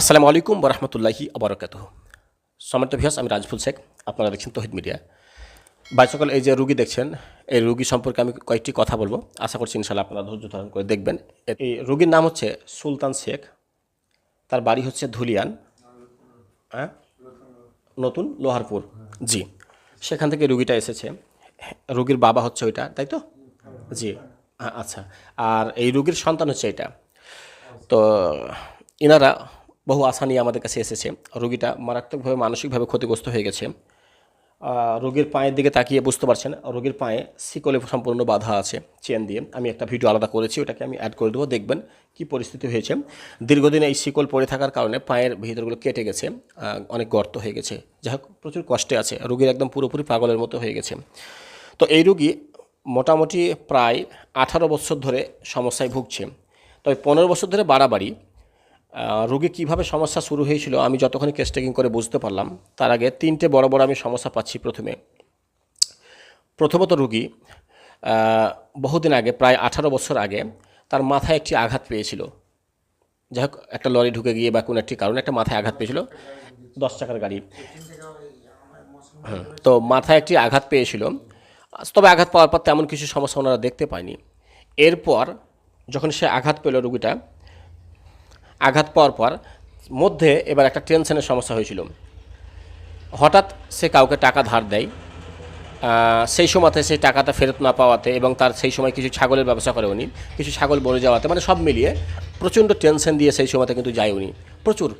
আসসালামু আলাইকুম বরহমতুল্লাহি আবরকাত সমর্থ ভিয়াস আমি রাজফুল শেখ, আপনারা দেখছেন তহিদ মিডিয়া। ভাই, সকল এই যে রুগী দেখছেন, এই রুগী সম্পর্কে আমি কয়েকটি কথা বলব। আশা করছি ইনশাল্লাহ আপনারা ধৈর্য ধারণ করে দেখবেন। এই রুগীর নাম হচ্ছে সুলতান শেখ, তার বাড়ি হচ্ছে ধুলিয়ান হ্যাঁ? নতুন লোহারপুর। জি, সেখান থেকে রুগীটা এসেছে। রুগীর বাবা হচ্ছে ওইটা, তাই তো? জি আচ্ছা। আর এই রুগীর সন্তান হচ্ছে এটা। তো, ইনারা বহু আশা নিয়ে আমাদের কাছে এসেছে। রোগীটা মারাত্মকভাবে মানসিকভাবে ক্ষতিগ্রস্ত হয়ে গেছে। রোগীর পায়ের দিকে তাকিয়ে বুঝতে পারছেন, রোগীর পায়ে শিকলে সম্পূর্ণ বাধা আছে চেন দিয়ে। আমি একটা ভিডিও আলাদা করেছি, ওটাকে আমি অ্যাড করে দেবো, দেখবেন কি পরিস্থিতি হয়েছে। দীর্ঘদিন এই শিকল পড়ে থাকার কারণে পায়ের ভিতরগুলো কেটে গেছে অনেক গর্ত হয়ে গেছে। হোক, প্রচুর কষ্টে আছে, রোগীর একদম পুরোপুরি পাগলের মতো হয়ে গেছে। তো এই রুগী মোটামুটি প্রায় আঠারো বছর ধরে সমস্যায় ভুগছে। তবে পনেরো বছর ধরে বাড়াবাড়ি রোগী কীভাবে সমস্যা শুরু হয়েছিল আমি যতক্ষণ কেস টেকিং করে বুঝতে পারলাম তার আগে তিনটে বড় বড় আমি সমস্যা পাচ্ছি প্রথমে। প্রথমত রুগী বহুদিন আগে প্রায় আঠারো বছর আগে তার মাথায় একটি আঘাত পেয়েছিল। যাই হোক একটা লরি ঢুকে গিয়ে বা কোনো একটি কারণে একটা মাথায় আঘাত পেয়েছিল। দশ চাকার গাড়ি। হুম, তো মাথায় একটি আঘাত পেয়েছিল। তবে আঘাত পাওয়ার পর তেমন কিছু সমস্যা ওনারা দেখতে পায়নি। এরপর যখন সে আঘাত পেল রুগীটা আঘাত পাওয়ার পর মধ্যে এবার একটা টেনশনের সমস্যা হয়েছিল। হঠাৎ সে কাউকে টাকা ধার দেয় সেই সময়তে সেই টাকাটা ফেরত না পাওয়াতে এবং তার সেই সময় কিছু ছাগলের ব্যবসা করে উনি, কিছু ছাগল বলে যাওয়াতে মানে সব মিলিয়ে প্রচণ্ড টেনশন দিয়ে সেই সময়তে কিন্তু যায় উনি। প্রচুর।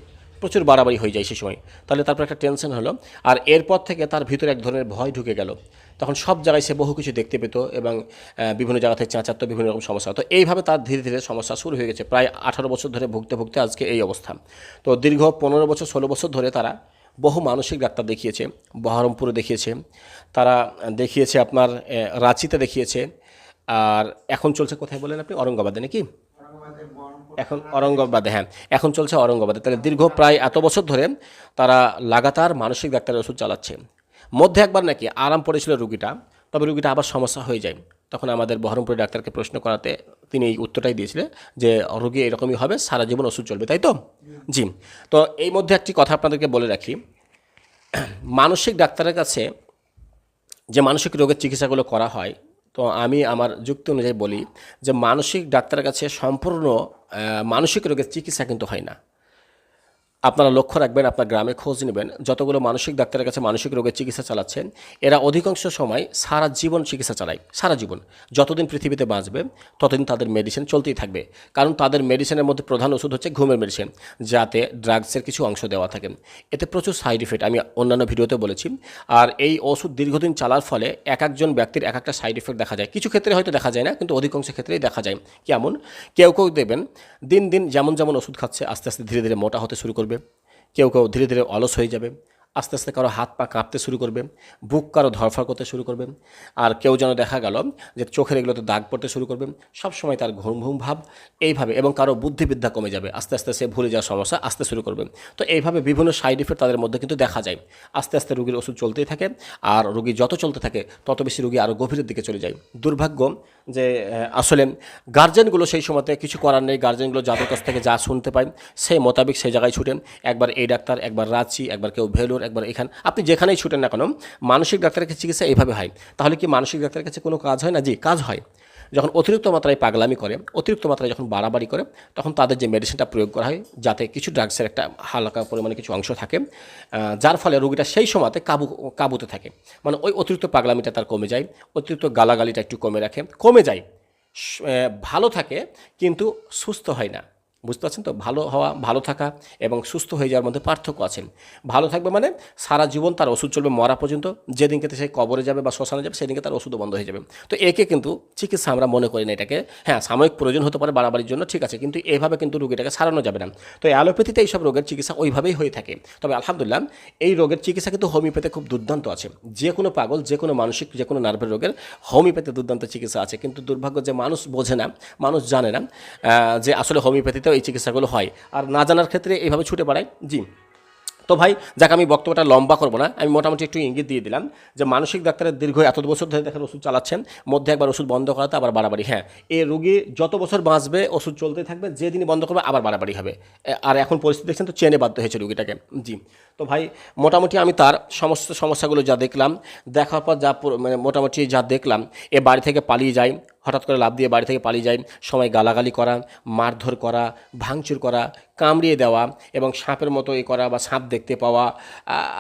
প্রচুর বাড়াবাড়ি হয়ে যায় সে সময়। তাহলে তারপর একটা টেনশন হলো। আর এরপর থেকে তার ভিতরে এক ধরনের ভয় ঢুকে গেল। তখন সব জায়গায় সে বহু কিছু দেখতে পেত এবং বিভিন্ন জায়গা থেকে চাঁচাতো, বিভিন্ন রকম সমস্যা তো এইভাবে তার ধীরে ধীরে সমস্যা শুরু হয়ে গেছে। প্রায় আঠারো বছর ধরে ভুগতে ভুগতে আজকে এই অবস্থা। তো দীর্ঘ পনেরো বছর, ষোলো বছর ধরে তারা বহু মানসিক ডাক্তার দেখিয়েছে, বহরমপুরে দেখিয়েছে। তারা দেখিয়েছে আপনার রাঁচিতে দেখিয়েছে। আর এখন চলছে কোথায় বলেন আপনি? অরঙ্গাবাদে নাকি? এখন অরঙ্গাবাদে হ্যাঁ। এখন চলছে অরঙ্গাবাদে তাহলে দীর্ঘ প্রায় এত বছর ধরে তারা লাগাতার মানসিক ডাক্তারের ওষুধ চালাচ্ছে। মধ্যে একবার নাকি আরাম পড়েছিল রুগীটা, তবে রুগীটা আবার সমস্যা হয়ে যায়। তখন আমাদের বহরমপুরের ডাক্তারকে প্রশ্ন করাতে তিনি এই উত্তরটাই দিয়েছিলেন যে, রোগী এরকমই হবে, সারা জীবন ওষুধ চলবে। তাই তো? জি। তো এই মধ্যে একটি কথা আপনাদেরকে বলে রাখি। মানসিক ডাক্তারের কাছে যে মানসিক রোগের চিকিৎসাগুলো করা হয় তো আমি আমার যুক্তি অনুযায়ী বলি যে মানসিক ডাক্তারের কাছে সম্পূর্ণ মানসিক রোগের চিকিৎসা কিন্তু হয় না। আপনারা লক্ষ্য রাখবেন, আপনার গ্রামে খোঁজ নেবেন। যতগুলো মানসিক ডাক্তারের কাছে মানসিক রোগের চিকিৎসা চালাচ্ছেন, এরা অধিকাংশ সময় সারা জীবন চিকিৎসা চালায়, সারা জীবন। যতদিন পৃথিবীতে বাঁচবে, ততদিন তাদের মেডিসিন চলতেই থাকবে। কারণ তাদের মেডিসিনের মধ্যে প্রধান ওষুধ হচ্ছে ঘুমের মেডিসিন যাতে ড্রাগসের কিছু অংশ দেওয়া থাকে। এতে প্রচুর সাইড ইফেক্ট আমি অন্যান্য ভিডিওতে বলেছি। আর এই ওষুধ দীর্ঘদিন চালার ফলে এক একজন ব্যক্তির এক একটা সাইড ইফেক্ট দেখা যায়। কিছু ক্ষেত্রে হয়তো দেখা যায় না, কিন্তু অধিকাংশ ক্ষেত্রেই দেখা যায়। কেমন? কেউ কেউ দেবেন, দিন দিন যেমন যেমন ওষুধ খাচ্ছে, আস্তে আস্তে ধীরে ধীরে মোটা হতে শুরু করবে। কেউ কেউ ধীরে ধীরে অলস হয়ে যাবে। আস্তে আস্তে কারও হাত পা কাঁপতে শুরু করবে, বুক কারও ধরফর করতে শুরু করবে, আর কেউ যেন দেখা গেল যে চোখের এগুলোতে দাগ পড়তে শুরু করবে, সব সময় তার ঘুম ঘুম ভাব এইভাবে এবং কারও বুদ্ধিবিদ্যা কমে যাবে, আস্তে আস্তে সে ভুলে যাওয়ার সমস্যা আসতে শুরু করবে। তো এইভাবে বিভিন্ন সাইড ইফেক্ট তাদের মধ্যে কিন্তু দেখা যায়। আস্তে আস্তে রুগীর ওষুধ চলতেই থাকে আর রুগী যত চলতে থাকে, তত বেশি রুগী আরও গভীরের দিকে চলে যায়। দুর্ভাগ্য যে আসলে গার্জেনগুলো সেই সময়তে কিছু করার নেই গার্জেনগুলো যাদের কাছ থেকে যা শুনতে পায়, সেই মোতাবেক সেই জায়গায় ছুটেন। একবার এই ডাক্তার, একবার রাঁচি, একবার কেউ ভেলোর একবার এখানে আপনি যেখানেই ছুটেন না কেন, মানসিক ডাক্তারের কাছে চিকিৎসা এইভাবে হয়। তাহলে কি মানসিক ডাক্তারের কাছে কোনো কাজ হয় না? জি, কাজ হয়। যখন অতিরিক্ত মাত্রায় পাগলামি করে, অতিরিক্ত মাত্রায় যখন বাড়াবাড়ি করে, তখন তাদের যে মেডিসিনটা প্রয়োগ করা হয়, যাতে কিছু ড্রাগসের একটা হালকা পরিমাণে কিছু অংশ থাকে যার ফলে রোগীটা সেই সময়তে কাবু, কাবুতে থাকে। মানে ওই অতিরিক্ত পাগলামিটা তার কমে যায়, অতিরিক্ত গালাগালিটা একটু কমে রাখে, কমে যায়। ভালো থাকে, কিন্তু সুস্থ হয় না। বুঝতে পারছেন তো? ভালো হওয়া, ভালো থাকা এবং সুস্থ হয়ে যাওয়ার মধ্যে পার্থক্য আছে। ভালো থাকবে মানে সারা জীবন তার ওষুধ চলবে মরা পর্যন্ত, যেদিনকে সে কবরে যাবে বা শ্মশানে যাবে, সেদিনকে তার ওষুধও বন্ধ হয়ে যাবে। তো একে কিন্তু চিকিৎসা আমরা মনে করি না এটাকে। হ্যাঁ সাময়িক প্রয়োজন হতে পারে বাড়াবাড়ির জন্য, ঠিক আছে, কিন্তু এইভাবে কিন্তু রোগীটাকে সারানো যাবে না। তো অ্যালোপ্যাথিতে এইসব রোগের চিকিৎসা ওইভাবেই হয়ে থাকে। তবে আলহামদুলিল্লাহ, এই রোগের চিকিৎসা কিন্তু হোমিওপ্যাথি খুব দুর্দান্ত আছে। যে কোনো পাগল, যে কোনো মানসিক, যে কোনো নার্ভের রোগের হোমিওপ্যাথি দুর্দান্ত চিকিৎসা আছে। কিন্তু দুর্ভাগ্য যে মানুষ বোঝে না, মানুষ জানে না যে আসলে হোমিওপ্যাথিতেও এই চিকিৎসাগুলো হয়। আর না জানার ক্ষেত্রে এইভাবে ছুটে বেড়ায়। জি। তো ভাই, যাকে, আমি বক্তব্যটা লম্বা করব না। আমি মোটামুটি একটু ইঙ্গিত দিয়ে দিলাম যে মানসিক ডাক্তারের দীর্ঘ এত বছর ধরে দেখেন ওষুধ চালাচ্ছেন, মধ্যে একবার ওষুধ বন্ধ করাতে আবার বাড়াবাড়ি। হ্যাঁ এই রুগী যত বছর বাঁচবে, ওষুধ চলতে থাকবে, যেদিনই বন্ধ করবে আবার বাড়াবাড়ি হবে। আর এখন পরিস্থিতি দেখছেন তো, চেনে বাধ্য হয়েছে রুগীটাকে। জি। তো ভাই, মোটামুটি আমি তার সমস্ত সমস্যাগুলো যা দেখলাম, দেখার পর যা মানে মোটামুটি যা দেখলাম, এ বাড়ি থেকে পালিয়ে যায় হঠাৎ করে লাভ দিয়ে বাড়ি থেকে পালিয়ে যায় সময় গালাগালি করা, মারধর করা, ভাঙচুর করা কামড়িয়ে দেওয়া এবং সাপের মতো এ করা বা সাপ দেখতে পাওয়া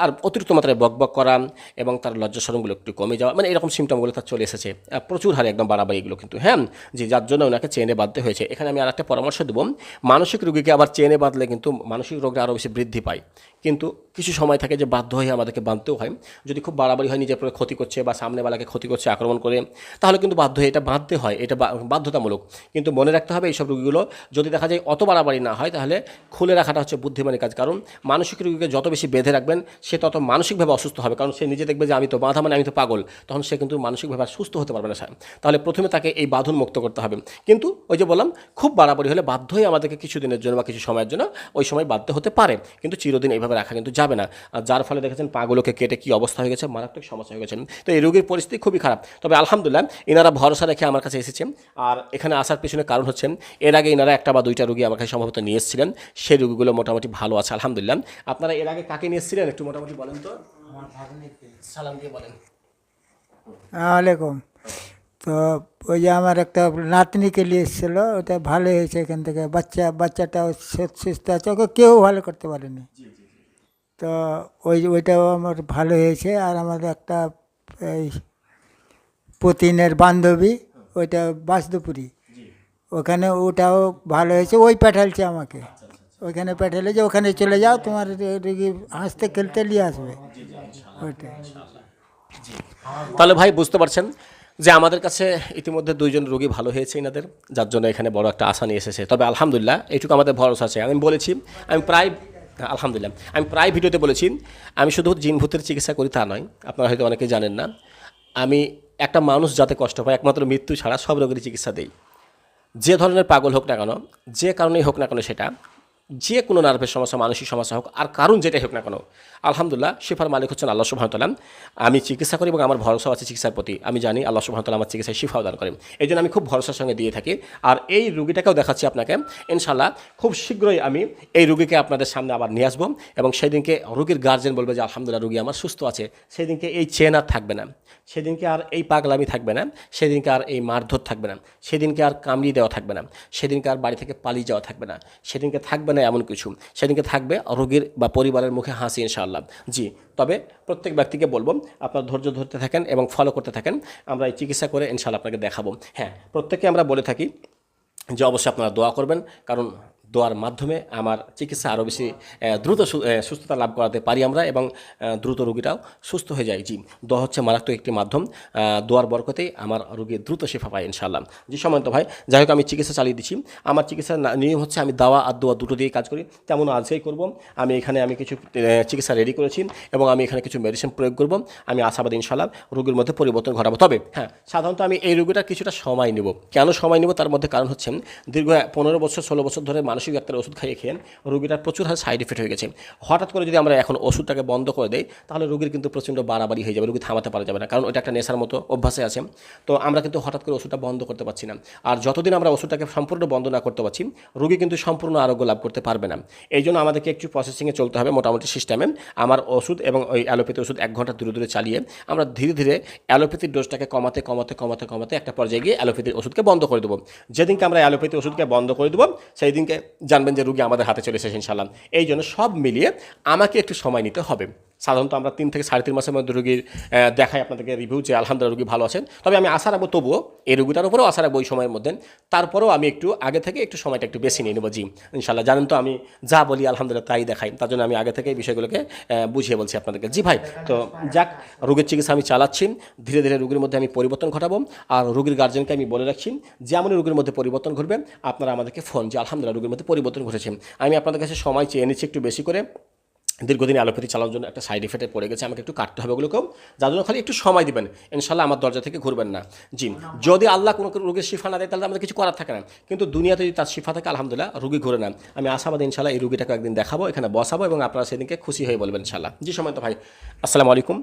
আর অতিরিক্ত মাত্রায় বকবক করা এবং তার লজ্জাসরমগুলো একটু কমে যাওয়া মানে এরকম সিমটমগুলো তার চলে এসেছে। প্রচুর হারে একদম বাড়াবাড়ি এগুলো কিন্তু হ্যাঁ? যে যার জন্য ওনাকে চেনে বাঁধতে হয়েছে। এখানে আমি আর একটা পরামর্শ দেবো। মানসিক রোগীকে আবার চেনে বাঁধলে কিন্তু মানসিক রোগটা আরও বেশি বৃদ্ধি পায়। কিন্তু কিছু সময় থাকে যে বাধ্য হয়ে আমাদেরকে বাঁধতেও হয়। যদি খুব বাড়াবাড়ি হয়, নিজের ক্ষতি করছে বা সামনেওয়ালাকে ক্ষতি করছে, আক্রমণ করে, তাহলে কিন্তু বাধ্য হয়ে এটা বাঁধতে হয়। এটা বাধ্যতামূলক। কিন্তু মনে রাখতে হবে এইসব রোগীগুলো যদি দেখা যায় অত বাড়াবাড়ি না হয়, তাহলে খুলে রাখাটা হচ্ছে বুদ্ধিমানের কাজ। কারণ মানসিক রোগীকে যত বেশি বেঁধে রাখবেন, সে তত মানসিকভাবে অসুস্থ হবে। কারণ সে নিজে দেখবে যে, আমি তো বাঁধা মানে আমি তো পাগল। তখন সে কিন্তু মানসিকভাবে আর সুস্থ হতে পারবে না স্যার তাহলে প্রথমে তাকে এই বাঁধন মুক্ত করতে হবে। কিন্তু ওই যে বললাম, খুব বাড়াবাড়ি হলে বাধ্য হয়ে আমাদেরকে কিছু দিনের জন্য বা কিছু সময়ের জন্য ওই সময় বাধ্য হতে পারে। কিন্তু চিরদিন এইভাবে রাখা কিন্তু যাবে না। আর যার ফলে দেখেছেন পাগুলোকে কেটে কি অবস্থা হয়ে গেছে, মারাত্মক সমস্যা হয়ে গেছে। তো এই রোগীর পরিস্থিতি খুবই খারাপ। তবে আলহামদুলিল্লাহ এনারা ভরসা রেখে আমার কাছে এসেছেন আর এখানে আসার পিছনে কারণ হচ্ছে, এর আগে এনারা একটা বা দুইটা রোগী আমার কাছে সম্ভবত নিয়ে এসেছিলেন। সেই রোগীগুলো মোটামুটি ভালো আছে আলহামদুলিল্লাহ। আপনারা এর আগে কাকে নিয়ে এসেছিলেন একটু মোটামুটি বলেন তো। সালাম দিয়ে বলেন। আলাইকুম। তো ওই যে আমার একটা নাতনিকে নিয়ে এসেছিল ওটা ভালো হয়েছে এখান থেকে। বাচ্চা বাচ্চাটাও সুস্থ আছে ওকে কেউ ভালো করতে পারেনি। তো ওই ওইটাও আমার ভালো হয়েছে। আর আমার একটা এই পতিনের বান্ধবী ওইটা বাসদপুরি। ওখানে ওটাও ভালো হয়েছে ওই পাঠালছে আমাকে। ওইখানে পাঠালে যে ওখানে চলে যাও, তোমার রুগী হাসতে খেলতে নিয়ে আসবে। তাহলে ভাই, বুঝতে পারছেন যে আমাদের কাছে ইতিমধ্যে দুইজন রোগী ভালো হয়েছে এনাদের যার জন্য এখানে বড় একটা আশা নিয়ে এসেছে। তবে আলহামদুলিল্লাহ এইটুকু আমাদের ভরসা আছে। আমি বলেছি, আমি প্রায় আলহামদুলিল্লাহ, আমি প্রায় ভিডিওতে বলেছি, আমি শুধু জিনভূতের চিকিৎসা করি তা নয়, আপনারা হয়তো অনেকে জানেন না, আমি একটা মানুষ যাতে কষ্ট পায়, একমাত্র মৃত্যু ছাড়া সব রোগেরই চিকিৎসা দেই। যে ধরনের পাগল হোক না কেন, যে কারণেই হোক না কেন সেটা যে কোনো নার্ভের সমস্যা, মানসিক সমস্যা হোক, আর কারণ যেটাই হোক না কেন, আলহামদুলিল্লাহ, শিফার মালিক হচ্ছেন আল্লাহ সুবাহতালাম আমি চিকিৎসা করি এবং আমার ভরসা আছে চিকিৎসার প্রতি। আমি জানি আল্লাহ সুবাহতাল্লাহ আমার চিকিৎসায় শিফাও দান করেন। এই জন্য আমি খুব ভরসার সঙ্গে দিয়ে থাকি। আর এই রুগীটাকেও দেখাচ্ছি আপনাকে। ইনশাল্লাহ খুব শীঘ্রই আমি এই রুগীকে আপনাদের সামনে আবার নিয়ে আসব এবং সেই দিনকে রুগীর গার্জেন বলবে যে, আলহামদুলিল্লাহ, রুগী আমার সুস্থ আছে। সেই দিনকে এই চেন আর থাকবে না। সেদিনকে আর এই পাগলামি থাকবে না। সেদিনকে আর এই মারধর থাকবে না। সেদিনকে আর কামড়িয়ে দেওয়া থাকবে না। সেদিনকে আর বাড়ি থেকে পালিয়ে যাওয়া থাকবে না। সেদিনকে থাকবে না এমন কিছু। সেদিনকে থাকবে রোগীর বা পরিবারের মুখে হাসি ইনশাআল্লাহ। জি, তবে প্রত্যেক ব্যক্তিকে বলব, আপনার ধৈর্য ধরতে থাকেন এবং ফলো করতে থাকেন। আমরা এই চিকিৎসা করে ইনশাআল্লাহ আপনাকে দেখাবো। হ্যাঁ প্রত্যেকে আমরা বলে থাকি যে অবশ্যই আপনারা দোয়া করবেন, কারণ দোয়ার মাধ্যমে আমার চিকিৎসা আরও বেশি দ্রুত সুস্থতা লাভ করাতে পারি আমরা এবং দ্রুত রুগীটাও সুস্থ হয়ে যায়। জি, দোয়া হচ্ছে মারাত্মক একটি মাধ্যম। দোয়ার বরকতেই আমার রোগী দ্রুত শেফা পায় ইনশাআল্লাহ। জি সমন্ত ভাই, যাই হোক আমি চিকিৎসা চালিয়ে দিচ্ছি। আমার চিকিৎসার নিয়ম হচ্ছে আমি দাওয়া আর দোয়া দুটো দিয়ে কাজ করি। তেমন আজকেই করব। আমি এখানে আমি কিছু চিকিৎসা রেডি করেছি এবং আমি এখানে কিছু মেডিসিন প্রয়োগ করব। আমি আশাবাদী ইনশাআল্লাহ রোগীর মধ্যে পরিবর্তন ঘটাবো। তবে হ্যাঁ সাধারণত আমি এই রোগীটার কিছুটা সময় নেব। কেন সময় নেব? তার মধ্যে কারণ হচ্ছে দীর্ঘ পনেরো বছর, ষোলো বছর ধরে মানসিক ডাক্তার ওষুধ খাইয়ে খেয়ে রোগীটার প্রচুর হারে সাইড এফেক্ট হয়ে গেছে। হঠাৎ করে যদি আমরা এখন ওষুধটাকে বন্ধ করে দেই, তাহলে রোগীর কিন্তু প্রচণ্ড বাড়াবাড়ি হয়ে যাবে, রোগী থামাতে পারা যাবে না, কারণ ওটা একটা নেশার মতো অভ্যাসে আছে। তো আমরা কিন্তু হঠাৎ করে ওষুধটা বন্ধ করতে পারছি না। আর যতদিন আমরা ওষুধটাকে সম্পূর্ণ বন্ধ না করতে পারছি, রোগী কিন্তু সম্পূর্ণ আরোগ্য লাভ করতে পারবে না। এই জন্য আমাদেরকে একটু প্রসেসিংয়ে চলতে হবে মোটামুটি সিস্টেমে আমার ওষুধ এবং ওই অ্যালোপ্যাথি ওষুধ এক ঘণ্টা দূরে দূরে চালিয়ে আমরা ধীরে ধীরে অ্যালোপ্যাথির ডোজটাকে কমাতে কমাতে কমাতে কমাতে একটা পর্যায়ে গিয়ে অ্যালোপ্যাথির ওষুধকে বন্ধ করে দেবো। যেদিনকে আমরা অ্যালোপ্যাথি ওষুধকে বন্ধ করে দেবো সেই দিনকে জানবেন যে রুগী আমাদের হাতে চলে এসেছেন ইনশাল্লাহ এই জন্য সব মিলিয়ে আমাকে একটু সময় নিতে হবে। সাধারণত আমরা তিন থেকে সাড়ে তিন মাসের মধ্যে রুগীর দেখাই আপনাদেরকে রিভিউ যে আলহামদুলিল্লাহ রুগী ভালো আছেন। তবে আমি আশা রাখব, তবুও এই রুগীটার উপরেও আশা রাখব ওই সময়ের মধ্যে। তারপরেও আমি একটু আগে থেকে একটু সময়টা একটু বেশি নিয়ে নেব, জি। ইনশাল্লাহ জানেন তো আমি যা বলি আলহামদুলিল্লাহ তাই দেখাই। তার জন্য আমি আগে থেকে এই বিষয়গুলোকে বুঝিয়ে বলছি আপনাদেরকে। জি ভাই, তো যাক, রোগীর চিকিৎসা আমি চালাচ্ছি। ধীরে ধীরে রোগীর মধ্যে আমি পরিবর্তন ঘটাবো। আর রোগীর গার্জেনকে আমি বলে রাখছি যেমন রোগীর মধ্যে পরিবর্তন ঘটবে, আপনারা আমাদেরকে ফোন যে আলহামদুলিল্লাহ রোগীর মধ্যে পরিবর্তন ঘটেছে। আমি আপনাদের কাছে সময় চেয়ে নিচ্ছি একটু বেশি করে। দীর্ঘদিন অ্যালোপ্যাথি চালানোর জন্য একটা সাইড এফেক্টে পড়ে গেছে, আমাকে একটু কাটতে হবে ওগুলোকেও যার জন্য খালি একটু সময় দিবেন। ইনশাল্লাহ আমার দরজা থেকে ঘুরবেন না। জিম যদি আল্লাহ কোনো রোগের শিফা না দেয়, তাহলে আমাদের কিছু করার থাকে না। কিন্তু দুনিয়াতে যদি তার শিফা থাকে, আলহামদুলিল্লাহ, রুগী ঘুরে না আমি আশাবাদ ইনশাল্লাহ এই রুগীটাকে একদিন দেখাবো, এখানে বসাবো এবং আপনারা সেদিনকে খুশি হয়ে বলবেন ইনশাল্লাহ জি, সময় তো ভাই। আসসালামু আলাইকুম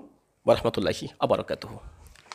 বরহমতুল্লাহি আবরকাতহ